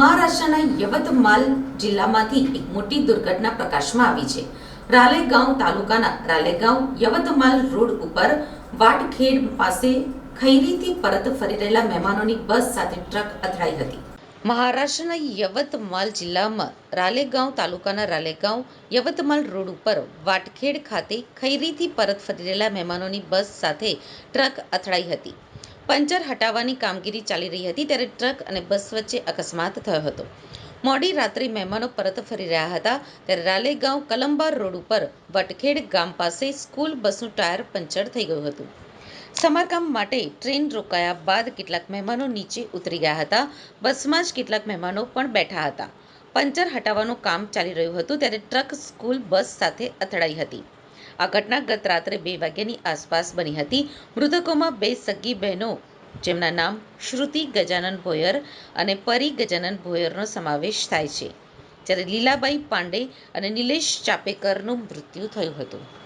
મહારાષ્ટ્રના યવતમાલ જિલ્લામાંથી એક મોટી દુર્ઘટના પ્રકાશમાં આવી છે. રાલેગાંવ તાલુકાના રાલેગાંવ યવતમાલ રોડ ઉપર વાટખેડ પાસે ખૈરીથી પરત ફરી રહેલા મહેમાનોની બસ સાથે ટ્રક અથડાઈ હતી. મહારાષ્ટ્રના યવતમાલ જિલ્લામાં રાલેગાંવ તાલુકાના રાલેગાંવ યવતમાલ રોડ ઉપર વાટખેડ ખાતે ખૈરીથી પરત ફરી રહેલા મહેમાનોની બસ સાથે ટ્રક અથડાઈ હતી. પંચર હટાવવાની કામગીરી ચાલી રહી હતી ત્યારે ટ્રક અને બસ વચ્ચે અકસ્માત થયો હતો. મોડી રાત્રે મહેમાનો પરત ફરી રહ્યા હતા ત્યારે રાલેગાંવ કલંબાર રોડ ઉપર વટખેડ ગામ પાસે સ્કૂલ બસનું ટાયર પંચર થઈ ગયું હતું. સમારકામ માટે ટ્રેન રોકાયા બાદ કેટલાક મહેમાનો નીચે ઉતરી ગયા હતા. બસમાં જ કેટલાક મહેમાનો પણ બેઠા હતા. પંચર હટાવવાનું કામ ચાલી રહ્યું હતું ત્યારે ટ્રક, સ્કૂલ, બસ સાથે અથડાઈ હતી. આ ઘટના ગત રાત્રે બે વાગ્યાની આસપાસ બની હતી. મૃતકોમાં બે સગી બહેનો, જેમના નામ શ્રુતિ ગજાનન ભોયર અને પરી ગજાનન ભોયરનો સમાવેશ થાય છે. જ્યારે લીલાબાઈ પાંડે અને નિલેશ ચાપેકરનું મૃત્યુ થયું હતું.